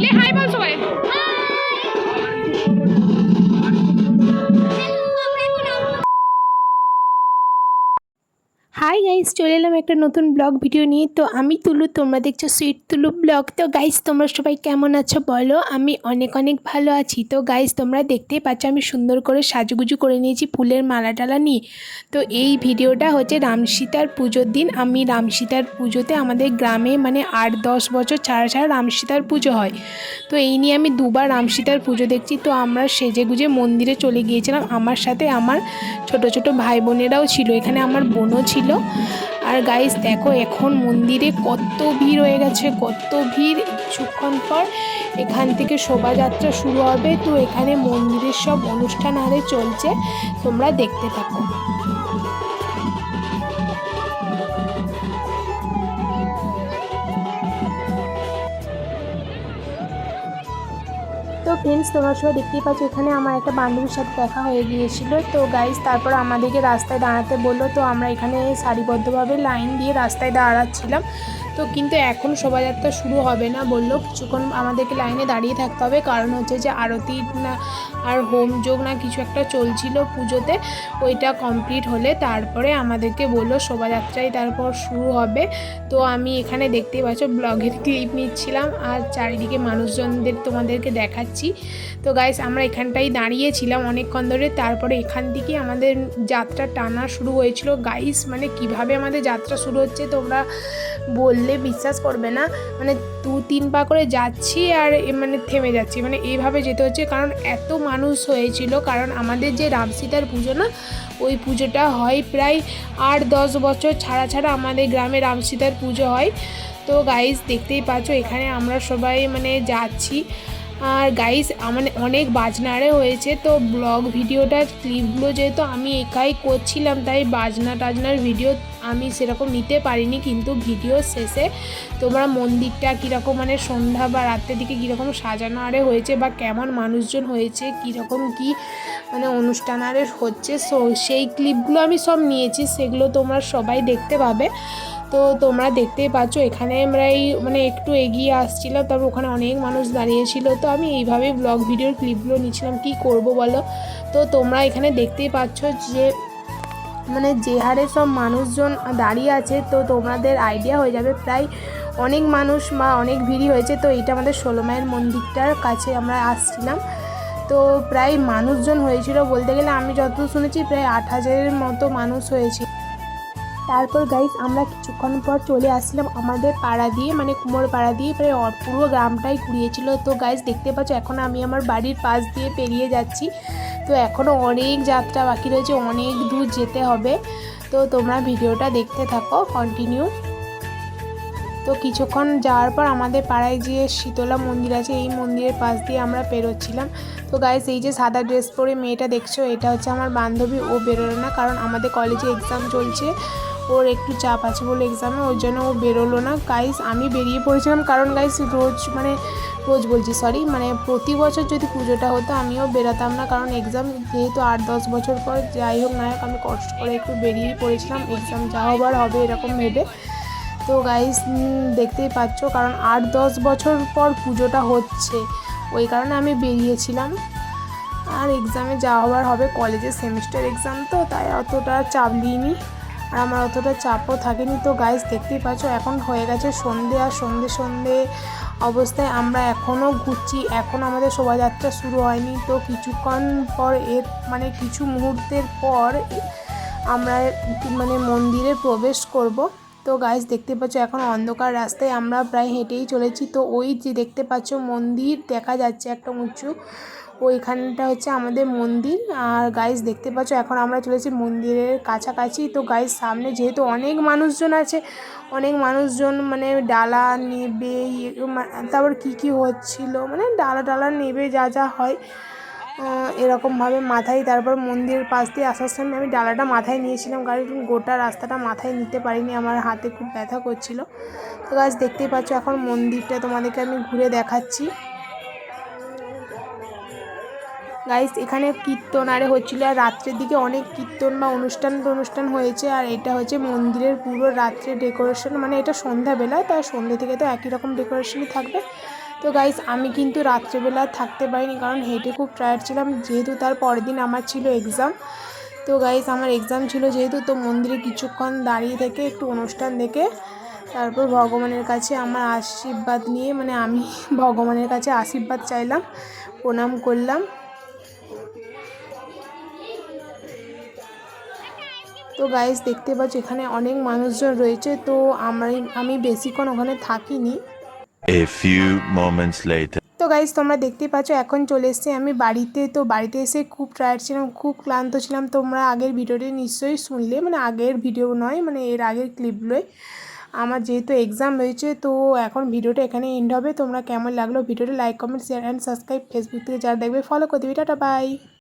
आपले हाय बोल सोय গাইস চলে এলাম একটা নতুন ব্লগ ভিডিও নিয়ে। তো আমি তুলু, তোমরা দেখছ সুইট তুলু ব্লগ তো গাইস তোমরা সবাই কেমন আছো বলো? আমি অনেক অনেক ভালো আছি। তো গাইস তোমরা দেখতেই পাচ্ছ, আমি সুন্দর করে সাজুগুজু করে নিয়েছি ফুলের মালা টালা নিয়ে। তো এই ভিডিওটা হচ্ছে রামসীতার পুজোর দিন। আমি রামসীতার পুজোতে আমাদের গ্রামে মানে আট দশ বছর ছাড়া ছাড়া রামসীতার পুজো হয়। তো এই নিয়ে আমি দুবার রামসীতার পুজো দেখছি। তো আমরা সেজে গুজে মন্দিরে চলে গিয়েছিলাম। আমার সাথে আমার ছোট ছোট ভাই বোনেরাও ছিল। এখানে আমার বোনও ছিল। আর গাইস দেখো, এখন মন্দিরে কত ভিড় হয়ে গেছে, কত ভিড়। কিছুক্ষণ পর এখান থেকে শোভাযাত্রা শুরু হবে। তো এখানে মন্দিরের সব অনুষ্ঠান আরে চলছে, তোমরা দেখতে থাকো। ফ্রেন্ডস তোমরা সবাই দেখতেই পাচ্ছ, এখানে আমার একটা বান্ধবীর সাথে দেখা হয়ে গিয়েছিল। তো গাইজ তারপর আমাদেরকে রাস্তায় দাঁড়াতে বলল। তো আমরা এখানে সারিবদ্ধভাবে লাইন দিয়ে রাস্তায় দাঁড়াচ্ছিলাম। তো কিন্তু এখন শোভাযাত্রা শুরু হবে না বলল কিছুক্ষণ আমাদেরকে লাইনে দাঁড়িয়ে থাকতে হবে। কারণ হচ্ছে যে আরতি না, আর হোম যোগ না কিছু একটা চলছিল পুজোতে, ওইটা কমপ্লিট হলে তারপরে আমাদেরকে বলল শোভাযাত্রায় তারপর শুরু হবে। তো আমি এখানে দেখতেই পাচ্ছ ব্লগের ক্লিপ নিচ্ছিলাম আর চারিদিকে মানুষজনদের তোমাদেরকে দেখাচ্ছি। তো গাইস আমরা এখানটাই দাঁড়িয়েছিলাম অনেকক্ষণ ধরে। তারপরে এখান থেকে আমাদের যাত্রা টানা শুরু হয়েছিল। গাইস মানে কীভাবে আমাদের যাত্রা শুরু হচ্ছে তোমরা বললে বিশ্বাস করবে না। মানে দু, তিন পা করে যাচ্ছি আর মানে থেমে যাচ্ছি। মানে এইভাবে যেতে হচ্ছে। কারণ এত মানুষ হয়েছিল। কারণ আমাদের যে রামসীতার পুজো না, ওই পুজোটা হয় প্রায় আট, দশ বছর ছাড়া ছাড়া আমাদের গ্রামে রামসীতার পুজো হয়। তো গাইজ দেখতেই পাচ্ছ, এখানে আমরা সবাই মানে যাচ্ছি। আর গাইস মানে অনেক বাজনারে হয়েছে, তো ব্লগ ভিডিওটার ক্লিপগুলো যেহেতু আমি একাই করছিলাম, তাই বাজনা টাজনার ভিডিও আমি সেরকম নিতে পারিনি, কিন্তু ভিডিও শেষে তোমরা মন্দিরটা কীরকম মানে সন্ধ্যা বা রাত্রের দিকে কীরকম সাজানো আরে হয়েছে, বা কেমন মানুষজন হয়েছে, কীরকম কি মানে অনুষ্ঠান আরে হচ্ছে সেই ক্লিপগুলো আমি সব নিয়েছি, সেগুলো তোমরা সবাই দেখতে পাবে। তো তোমরা দেখতেই পাচ্ছ, এখানে আমরা এই মানে একটু এগিয়ে আসছিলাম তারপর ওখানে অনেক মানুষ দাঁড়িয়েছিল। তো আমি এইভাবেই ব্লগ ভিডিওর ক্লিপগুলো নিচ্ছিলাম কি করব বলো? তো তোমরা এখানে দেখতেই পাচ্ছ যে মানে যে হারে সব মানুষজন দাঁড়িয়ে আছে, তো তোমাদের আইডিয়া হয়ে যাবে। প্রায় অনেক মানুষ বা অনেক ভিড়ই হয়েছে, তো এটা আমাদের ষোলো মায়ের মন্দিরটার কাছে আমরা আসছিলাম। তো প্রায় মানুষজন হয়েছিল বলতে গেলে, আমি যত শুনেছি, প্রায় আট হাজারের মতো মানুষ হয়েছে। তারপর গাইস আমরা কিছুক্ষণ পর চলে আসলাম আমাদের পাড়া দিয়ে মানে কুমোর পাড়া দিয়ে, প্রায় পুরো গ্রামটাই ঘুরিয়েছিল। তো গাইস দেখতে পাচ্ছ, এখন আমি আমার বাড়ির পাশ দিয়ে পেরিয়ে যাচ্ছি। তো এখনও অনেক যাত্রা বাকি রয়েছে, অনেক দূর যেতে হবে। তো তোমরা ভিডিওটা দেখতে থাকো কন্টিনিউ তো কিছুক্ষণ যাওয়ার পর আমাদের পাড়ায় যে শীতলা মন্দির আছে, এই মন্দিরের পাশ দিয়ে আমরা পেরোচ্ছিলাম। তো গাইস এই যে সাদা ড্রেস পরে মেয়েটা দেখছ, এটা হচ্ছে আমার বান্ধবী, ও বেরোলো না, কারণ আমাদের কলেজে এক্সাম চলছে। ওর একটু চাপ আছে বলে এক্সামে ওর জন্য ও বেরোলো না। গাইস আমি বেরিয়ে পড়েছিলাম কারণ গাইস রোজ মানে রোজ বলছি সরি মানে প্রতি বছর যদি পুজোটা হতো আমিও বেরোতাম না। কারণ এক্সাম যেহেতু আট, দশ বছর পর, যাই হোক না হোক, আমি কষ্ট করে একটু বেরিয়ে পড়েছিলাম। এক্সাম যা হবার হবে এরকম ভেবে। তো গাইস দেখতেই পাচ্ছ, কারণ আট, দশ বছর পর পুজোটা হচ্ছে। ওই কারণে আমি বেরিয়েছিলাম। আর এক্সামে যাওয়া হবার হবে কলেজের সেমিস্টার এক্সাম তো, তাই অতটা চাপ নিইনি আর আমার অতটা চাপও থাকেনি। তো গাইস দেখতেই পাচ্ছ, এখন হয়ে গেছে সন্ধে আর সন্ধে সন্ধে অবস্থায় আমরা এখনও ঘুরছি। এখন আমাদের শোভাযাত্রা শুরু হয়নি। তো কিছুক্ষণ পর এর মানে কিছু মুহূর্তের পর আমরা মানে মন্দিরে প্রবেশ করব। তো গাইস দেখতে পাচ্ছ, এখন অন্ধকার রাস্তায় আমরা প্রায় হেঁটেই চলেছি। তো ওই যে দেখতে পাচ্ছ, মন্দির দেখা যাচ্ছে একটা উঁচু ওইখানটা হচ্ছে আমাদের মন্দির। আর গাইস দেখতে পাচ্ছ, এখন আমরা চলেছি মন্দিরের কাছাকাছি। তো গাইস সামনে যেহেতু অনেক মানুষজন আছে, অনেক মানুষজন মানে ডালা নেবে তারপর কী কী হচ্ছিল মানে ডালা ডালা নেবে, যা যা হয় এরকমভাবে মাথায়। তারপর মন্দিরের পাশ দিয়ে আসার সময় আমি ডালাটা মাথায় নিয়েছিলাম। কারণ গোটা রাস্তাটা মাথায় নিতে পারিনি, আমার হাতে খুব ব্যথা করছিল। তো গাছ দেখতেই পাচ্ছ, এখন মন্দিরটা তোমাদেরকে আমি ঘুরে দেখাচ্ছি। গাইস এখানে কীর্তন, আরে হচ্ছিল আর রাত্রের দিকে অনেক কীর্তন বা অনুষ্ঠান অনুষ্ঠান হয়েছে, আর এটা হচ্ছে মন্দিরের পুরো রাত্রে ডেকোরেশন মানে এটা সন্ধ্যাবেলা তাই সন্ধ্যে থেকে তো একই রকম ডেকোরেশনই থাকবে। তো গাইস আমি কিন্তু রাত্রেবেলা থাকতে পারিনি, কারণ হেঁটে খুব টায়ার্ড ছিলাম, যেহেতু তার পরের দিন আমার ছিল এক্সাম তো গাইস আমার এক্সাম ছিল যেহেতু, তো মন্দিরে কিছুক্ষণ দাঁড়িয়ে থেকে একটু অনুষ্ঠান দেখে, তারপর ভগবানের কাছে আমার আশীর্বাদ নিয়ে মানে আমি ভগবানের কাছে আশীর্বাদ চাইলাম, প্রণাম করলাম। তো গাইস দেখতে পাচ্ছ এখানে অনেক মানুষজন রয়েছে তো আমি আমি বেশিক্ষণ ওখানে থাকিনি। A few moments later. তো গাইজ তোমরা দেখতে পাচ্ছ এখন চলে এসেছি আমি বাড়িতে তো বাড়িতে এসে খুব টায়ার্ড ছিলাম খুব ক্লান্ত ছিলাম। তোমরা আগের ভিডিওটি নিশ্চয়ই শুনলে মানে আগের ভিডিও নয় মানে এর আগের ক্লিপগুলোই আমার যেহেতু এক্সাম রয়েছে তো এখন ভিডিওটা এখানে এন্ড হবে। তোমরা কেমন লাগল ভিডিওটা like comment share and subscribe Facebook থেকে যারা দেখবে ফলো করে দিবি। Tata bye